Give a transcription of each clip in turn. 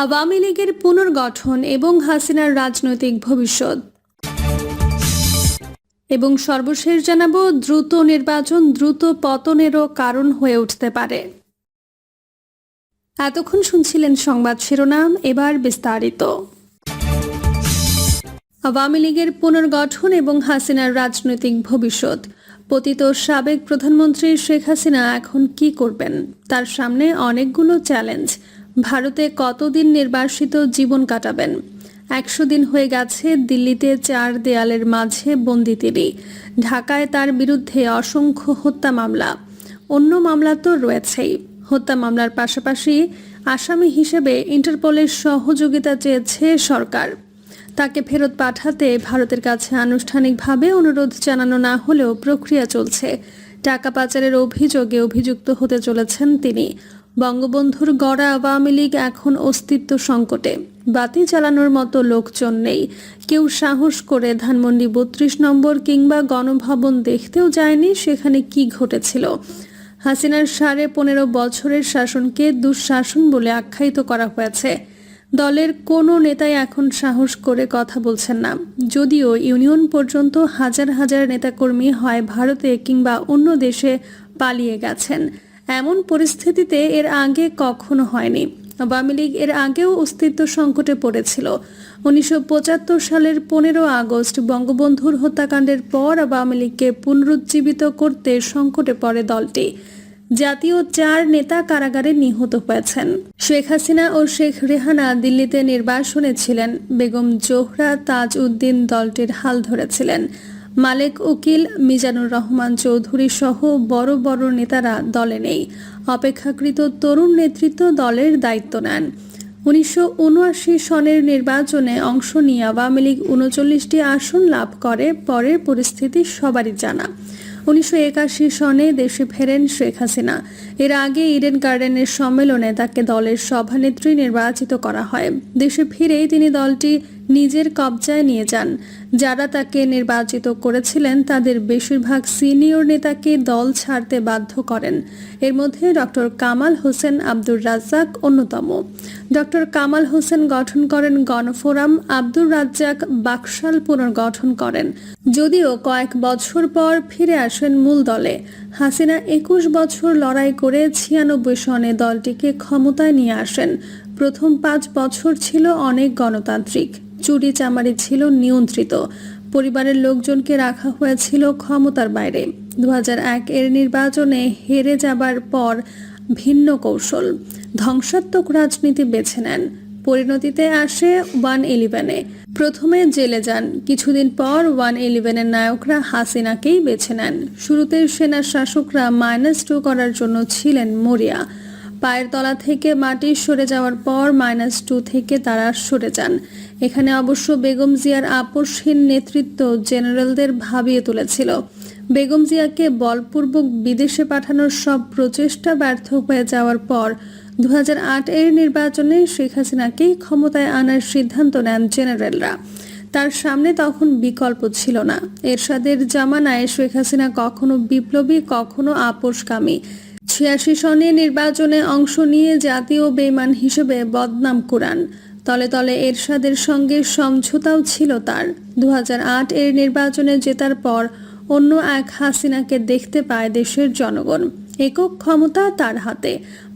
আওয়ামী লীগের পুনর্গঠন এবং হাসিনার রাজনৈতিক ভবিষ্যৎ। এবং সর্বশেষ জানাব, দ্রুত নির্বাচন, দ্রুত পতনেরও কারণ হয়ে উঠতে পারে। এতক্ষণ শুনছিলেন সংবাদ শিরোনাম, এবার বিস্তারিত। আওয়ামী লীগের পুনর্গঠন এবং হাসিনার রাজনৈতিক ভবিষ্যৎ। পতিত সাবেক প্রধানমন্ত্রী শেখ হাসিনা এখন কি করবেন? তার সামনে অনেকগুলো চ্যালেঞ্জ। ভারতে কতদিন নির্বাসিত জীবন কাটাবেন? একশো দিন হয়ে গেছে, দিল্লিতে চার দেয়ালের মাঝে বন্দি তিনি। ঢাকায় তার বিরুদ্ধে অসংখ্য হত্যা মামলা। অন্য মামলা তো রয়েছেই। হত্যা মামলার পাশাপাশি আসামি হিসেবে ইন্টারপোলের সহযোগিতা চেয়েছে সরকার। তাকে ফেরত পাঠাতে ভারতের কাছে আনুষ্ঠানিকভাবে অনুরোধ জানানো না হলেও প্রক্রিয়া চলছে। টাকা পাচারের অভিযোগে অভিযুক্ত হতে চলেছেন তিনি। বঙ্গবন্ধুর গড়া আওয়ামী লীগ এখন অস্তিত্ব সংকটে। বাতি চালানোর মতো লোকজন নেই। কেউ সাহস করে ধানমন্ডি বত্রিশ নম্বর কিংবা গণভবন দেখতেও যায়নি সেখানে কি ঘটেছিল। হাসিনার সাড়ে পনেরো বছরের শাসনকে দুঃশাসন বলে আখ্যায়িত করা হয়েছে। দলের কোনো নেতাই এখন সাহস করে কথা বলছেন না। যদিও ইউনিয়ন পর্যন্ত হাজার হাজার নেতাকর্মী হয় ভারতে কিংবা অন্য দেশে পালিয়ে গেছেন। এমন পরিস্থিতিতে এর আগে কখনো হয়নি। আওয়ামী লীগ এর আগেও অস্তিত্ব সংকটে পড়েছিল। উনিশশো পঁচাত্তর সালের পনেরো আগস্ট বঙ্গবন্ধুর হত্যাকাণ্ডের পর আওয়ামী লীগকে পুনরুজ্জীবিত করতে সংকটে পড়ে দলটি। জাতীয় চার নেতা কারাগারে নিহত হয়েছেন। শেখ হাসিনা ও শেখ রেহানা দিল্লিতে নির্বাসনে ছিলেন। বেগম জোহরা তাজ উদ্দিন দলটির হাল ধরেছিলেন। মালেক, উকিল মিজানুর রহমান চৌধুরী সহ বড় বড় নেতারা দলে নেই। অপেক্ষাকৃত তরুণ নেতৃত্ব দলের দায়িত্ব নেন। উনিশশো সনের নির্বাচনে অংশ নিয়ে আওয়ামী লীগ উনচল্লিশটি আসন লাভ করে, পরের পরিস্থিতি সবারই জানা। উনিশশো একাশি সনে দেশে ফেরেন শেখ হাসিনা। এর আগে ইডেন গার্ডেনের সম্মেলনে তাকে দলের সভানেত্রী নির্বাচিত করা হয়। দেশে ফিরেই তিনি দলটি নিজের কবজায় নিয়ে যান। যারা তাকে নির্বাচিত করেছিলেন, তাদের বেশিরভাগ সিনিয়র নেতাকে দল ছাড়তে বাধ্য করেন। এর মধ্যে ডক্টর কামাল হোসেন আব্দুর রাজ্জাক অন্যতম। ডক্টর কামাল হোসেন গঠন করেন গণফোরাম, আব্দুর রাজ্জাক বাকশাল পুনর্গঠন করেন। যদিও কয়েক বছর পর ফিরে আসেন মূল দলে। হাসিনা একুশ বছর লড়াই করে ছিয়ানব্বই সনে দলটিকে ক্ষমতায় নিয়ে আসেন। প্রথম পাঁচ বছর ছিল অনেক গণতান্ত্রিক। চুরি চামারি ছিল নিয়ন্ত্রিত। পরিবারের লোকজনকে রাখা হয়েছিল ক্ষমতার বাইরে। দুহাজার এক এর নির্বাচনে হেরে যাবার পর ভিন্ন কৌশল। ধ্বংসাত্মক রাজনীতি বেছে নেন। পরিণতিতে আসে ওয়ান ইলেভেনে। প্রথমে জেলে যান। কিছুদিন পর ওয়ান ইলেভেনের নায়করা হাসিনাকেই বেছে নেন। শুরুতে সেনা শাসকরা মাইনাস টু করার জন্য ছিলেন মরিয়া। পায়ের তলা থেকে মাটি সরে যাওয়ার পর মাইনাস টু থেকে তারা সরে যান। এখানে অবশ্য বেগম জিয়ার আপোষহীন নেতৃত্ব জেনারেলদের ভাবিয়ে তুলেছিল। বেগম জিয়াকে বলপূর্বক বিদেশে পাঠানোর সব প্রচেষ্টা ব্যর্থ হয়ে যাওয়ার পর দু হাজার আট এর নির্বাচনে শেখ হাসিনাকেই ক্ষমতায় আনার সিদ্ধান্ত নেন জেনারেলরা। তার সামনে তখন বিকল্প ছিল না। এরশাদের জামানায় শেখ হাসিনা কখনো বিপ্লবী, কখনো আপোষকামী। ছিয়াশি সনে নির্বাচনে অংশ নিয়ে জাতীয় বেমান হিসেবে বদনাম কুরান তলে তলে এরশাদের সঙ্গে সমঝোতাও ছিল তার। দু হাজার আট এর নির্বাচনে জেতার পর অন্য এক হাসিনাকে দেখতে পায় দেশের জনগণ। একক ক্ষমতা তার হাতে।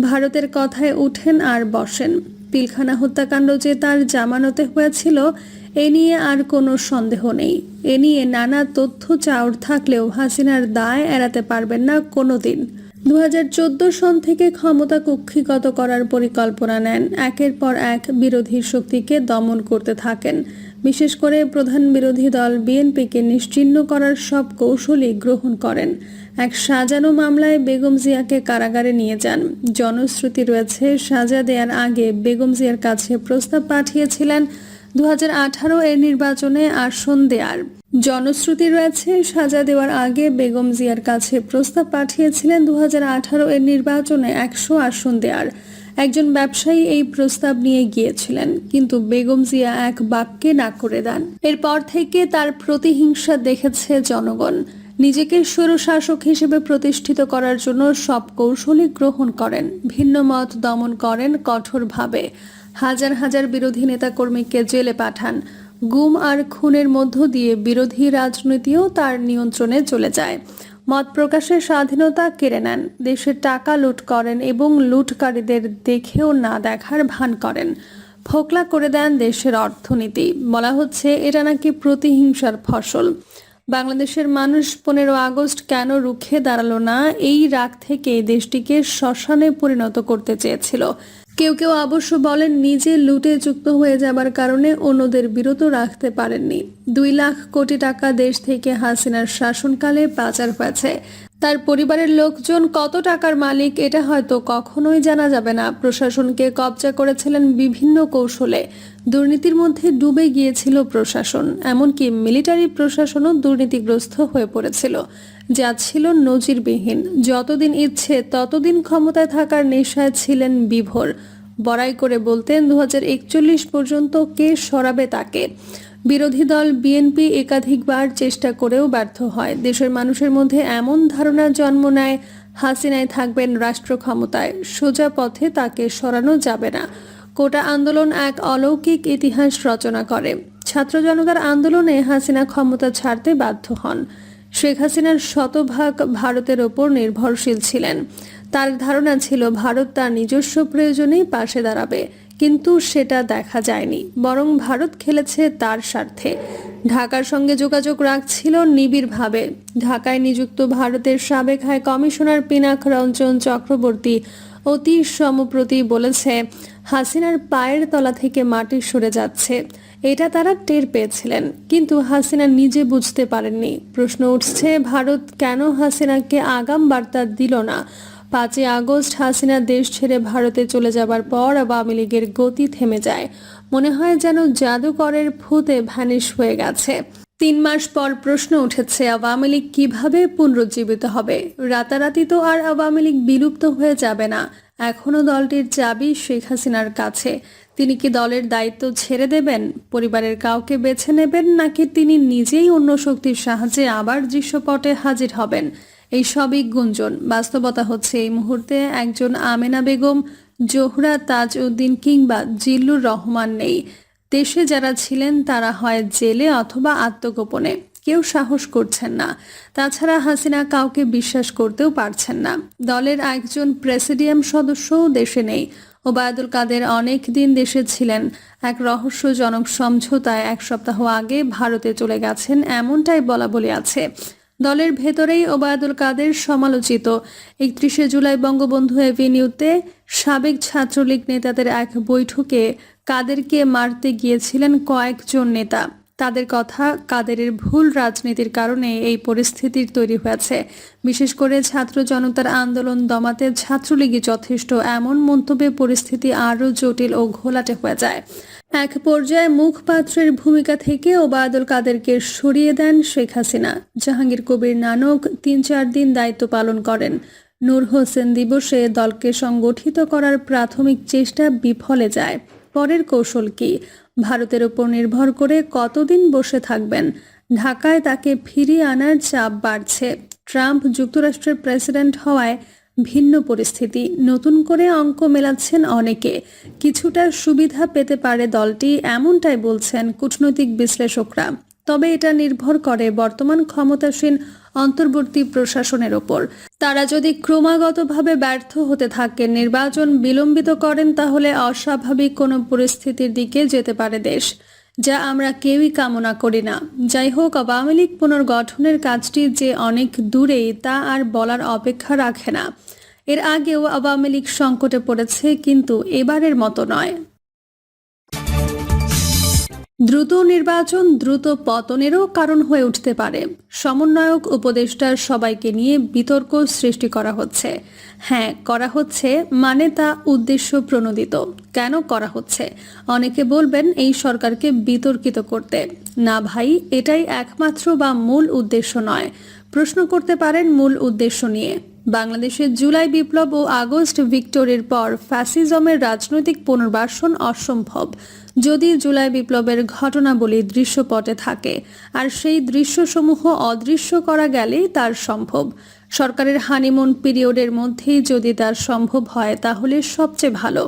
ভারতের কথায় উঠেন আর বসেন। পিলখানা হত্যাকাণ্ড যে তার জামানতে হয়েছিল, এ নিয়ে আর কোনো সন্দেহ নেই। এ নিয়ে নানা তথ্য চাউর থাকলেও হাসিনার দায় এড়াতে পারবেন না কোনোদিন। দু হাজার চোদ্দ সন থেকে ক্ষমতা কক্ষিগত করার পরিকল্পনা নেন। একের পর এক বিরোধী শক্তিকে দমন করতে থাকেন। বিশেষ করে প্রধান বিরোধী দল বিএনপিকে নিশ্চিহ্ন করার সব কৌশলই গ্রহণ করেন। এক সাজানো মামলায় বেগম জিয়াকে কারাগারে নিয়ে যান। জনশ্রুতি রয়েছে, সাজা দেওয়ার আগে বেগম জিয়ার কাছে প্রস্তাব পাঠিয়েছিলেন। দু হাজার আঠারো এর নির্বাচনে আসন দেয়ার জনশ্রুতি রয়েছে, সাজা দেওয়ার আগে বেগম জিয়ার কাছে প্রস্তাব পাঠিয়েছিলেন দু হাজার আঠারো এর নির্বাচনে একশো আসন দেওয়ার একজন ব্যবসায়ী এই প্রস্তাব নিয়ে গিয়েছিলেন, কিন্তু বেগম জিয়া এক বাক্যে না করে দেন। এরপর থেকে তার প্রতিহিংসা দেখেছে জনগণ। নিজেকে স্বৈরশাসক হিসেবে প্রতিষ্ঠিত করার জন্য সব কৌশলই গ্রহণ করেন, ভিন্ন মত দমন করেন কঠোরভাবে। হাজার হাজার বিরোধী নেতাকর্মীকে জেলে পাঠান গুম আর খুনের মধ্য দিয়ে বিরোধী রাজনীতিও তার নিয়ন্ত্রণে চলে যায়। মত প্রকাশের স্বাধীনতা কেড়ে নেন। দেশের টাকা লুট করেন এবং লুটকারীদের দেখেও না দেখার ভান করেন। ফোকলা করে দেন দেশের অর্থনীতি। বলা হচ্ছে, এটা নাকি প্রতিহিংসার ফসল। বাংলাদেশের মানুষ পনেরো আগস্ট কেন রুখে দাঁড়াল না? এই রাগ থেকে দেশটিকে শ্মশানে পরিণত করতে চেয়েছিল। কেউ কেউ অবশ্য বলেন নিজে লুটে যুক্ত হয়ে যাবার কারণে অন্যদের বিরত রাখতে পারেননি। দুই লাখ কোটি টাকা দেশ থেকে হাসিনার শাসনকালে পাচার হয়েছে। তার পরিবারের লোকজন কত টাকার মালিক এটা হয়তো কখনোই জানা যাবে না। প্রশাসনকে কবজা করেছিলেন বিভিন্ন কৌশলে। দুর্নীতির মধ্যে ডুবে গিয়েছিল প্রশাসন। এমনকি মিলিটারি প্রশাসনও দুর্নীতিগ্রস্ত হয়ে পড়েছিল। যা ছিল নজিরবিহীন। যতদিন ইচ্ছে, ততদিন ক্ষমতায় থাকার নেশায় ছিলেন বিভোর। বড়াই করে বলতেন দু হাজার একচল্লিশ পর্যন্ত কে সরাবে তাকে? বিরোধী দল বিএনপি একাধিকবার চেষ্টা করেও ব্যর্থ হয়। দেশের মানুষের মধ্যে এমন ধারণা জন্ম নেয়, হাসিনায় থাকবেন রাষ্ট্র ক্ষমতায়। সোজা পথে তাকে সরানো যাবে না। কোটা আন্দোলন এক অলৌকিক ইতিহাস রচনা করে। ছাত্র জনতার আন্দোলনে হাসিনা ক্ষমতা ছাড়তে বাধ্য হন। শেখ হাসিনার শতভাগ ভারতের ওপর নির্ভরশীল ছিলেন। তার ধারণা ছিল ভারত তার নিজস্ব প্রয়োজনেই পাশে দাঁড়াবে, কিন্তু সেটা দেখা যায়নি। বরং ভারত খেলেছে তার স্বার্থে। ঢাকার সঙ্গে যোগাযোগ রাখছিল নিবিড়ভাবে। ঢাকায় নিযুক্ত ভারতের সাবেক হাই কমিশনার পিনাক রঞ্জন চক্রবর্তী অতি সম্প্রতি বলেছে, হাসিনার পায়ের তলা থেকে মাটি সরে যাচ্ছে। এটা তারা টের পেয়েছিলেন, কিন্তু হাসিনা নিজে বুঝতে পারেননি। প্রশ্ন উঠছে, ভারত কেন হাসিনাকে আগাম বার্তা দিল না? পাঁচই আগস্ট, হাসিনা দেশ ছেড়ে ভারতে চলে যাবার পর আওয়ামী লীগের গতি থেমে যায়। মনে হয় যেন জাদুকরের ফুতে ভ্যানিশ হয়ে গেছে। তিন মাস পর প্রশ্ন উঠেছে, আওয়ামী লীগ কীভাবে পুনরুজ্জীবিত হবে? রাতারাতি তো আর আওয়ামী লীগ বিলুপ্ত হয়ে যাবে না। এখনও দলটির চাবি শেখ হাসিনার কাছে। তিনি কি দলের দায়িত্ব ছেড়ে দেবেন? পরিবারের কাউকে বেছে নেবেন নাকি তিনি নিজেই অন্য শক্তির সাহায্যে আবার দৃশ্যপটে হাজির হবেন? এই সবই গুঞ্জন। বাস্তবতা হচ্ছে, এই মুহূর্তে একজন আমেনা বেগম, জোহরা তাজ উদ্দিন কিংবা জিল্লুর রহমান নেই। দেশে যারা ছিলেন, তারা হয় জেলে অথবা আত্মগোপনে। কেউ সাহস করছেন না। তাছাড়া হাসিনা কাউকে বিশ্বাস করতেও পারছেন না। দলের একজন প্রেসিডিয়াম সদস্যও দেশে নেই। ওবায়দুল কাদের অনেক দিন দেশে ছিলেন। এক রহস্যজনক সমঝোতায় এক সপ্তাহ আগে ভারতে চলে গেছেন, এমনটাই বলা বলে আছে। দলের ভেতরেই ওবায়দুল কাদের সমালোচিত। একত্রিশে জুলাই বঙ্গবন্ধু এভিনিউতে সাবেক ছাত্রলীগ নেতাদের এক বৈঠকে কাদেরকে মারতে গিয়েছিলেন কয়েকজন নেতা। তাদের কথা কাদেরের ভুল রাজনীতির কারণে এই পরিস্থিতির তৈরি হয়েছে। বিশেষ করে ছাত্র জনতার আন্দোলন দমাতে ছাত্রলীগই যথেষ্ট, এমন মন্তব্যে পরিস্থিতি আরও জটিল ও ঘোলাটে হয়ে যায়। এক পর্যায়ে মুখপাত্রের ভূমিকা থেকে ওবায়দুল কাদেরকে সরিয়ে দেন শেখ হাসিনা। জাহাঙ্গীর কবির নানক তিন চার দিন দায়িত্ব পালন করেন। নূর হোসেন দিবসে দলকে সংগঠিত করার প্রাথমিক চেষ্টা বিফলে যায়। পরের কৌশল কি? ভারতের ওপর নির্ভর করে কতদিন বসে থাকবেন? ঢাকায় তাকে ফিরিয়ে আনার চাপ বাড়ছে। ট্রাম্প যুক্তরাষ্ট্রের প্রেসিডেন্ট হওয়ায় ভিন্ন পরিস্থিতি। নতুন করে অঙ্ক মেলাচ্ছেন অনেকে। কিছুটা সুবিধা পেতে পারে দলটি, এমনটাই বলছেন কূটনৈতিক বিশ্লেষকরা। তবে এটা নির্ভর করে বর্তমান ক্ষমতাসীন অন্তর্বর্তী প্রশাসনের ওপর। তারা যদি ক্রমাগতভাবে ব্যর্থ হতে থাকেন নির্বাচন বিলম্বিত করেন, তাহলে অস্বাভাবিক কোনো পরিস্থিতির দিকে যেতে পারে দেশ, যা আমরা কেউই কামনা করি না। যাই হোক, আওয়ামী লীগ পুনর্গঠনের কাজটি যে অনেক দূরেই, তা আর বলার অপেক্ষা রাখে না। এর আগেও আওয়ামী লীগ সংকটে পড়েছে, কিন্তু এবারের মতো নয়। দ্রুত নির্বাচন, দ্রুত পতনেরও কারণ হয়ে উঠতে পারে। সমন্বয়ক, উপদেষ্টার সবাইকে নিয়ে বিতর্ক সৃষ্টি করা হচ্ছে। হ্যাঁ করা হচ্ছে মানে তা উদ্দেশ্য প্রণোদিত। কেন করা হচ্ছে? অনেকে বলবেন এই সরকারকে বিতর্কিত করতে। না ভাই, এটাই একমাত্র বা মূল উদ্দেশ্য নয়। প্রশ্ন করতে পারেন মূল উদ্দেশ্য নিয়ে। বাংলাদেশের জুলাই বিপ্লব ও আগস্ট ভিক্টোরির পর ফ্যাসিজমের রাজনৈতিক পুনর্বাসন অসম্ভব। যদি জুলাই বিপ্লবের ঘটনাবলী দৃশ্যপটে থাকে, আর সেই দৃশ্যসমূহ অদৃশ্য করা গেলেই তার সম্ভব। সরকারের হানিমুন পিরিয়ডের মধ্যেই যদি তার সম্ভব হয়, তাহলে সবচেয়ে ভালো।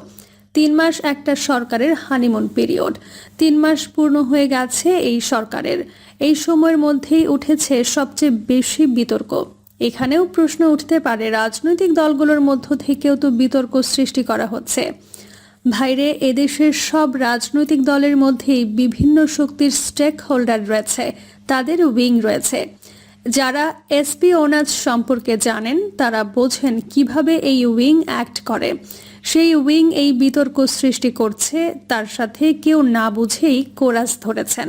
তিন মাস একটা সরকারের হানিমুন পিরিয়ড। তিন মাস পূর্ণ হয়ে গেছে এই সরকারের। এই সময়ের মধ্যেই উঠেছে সবচেয়ে বেশি বিতর্ক। এখানেও প্রশ্ন উঠতে পারে, রাজনৈতিক দলগুলোর মধ্য থেকেও তো বিতর্ক সৃষ্টি করা হচ্ছে। ভাইরে এদেশের সব রাজনৈতিক দলের মধ্যেই বিভিন্ন শক্তির স্টেক হোল্ডার রয়েছে তাদের উইং রয়েছে। যারা এসপি ওনাজ সম্পর্কে জানেন, তারা বোঝেন কীভাবে এই উইং অ্যাক্ট করে। সেই উইং এই বিতর্ক সৃষ্টি করছে, তার সাথে কেউ না বুঝেই কোরাস ধরেছেন।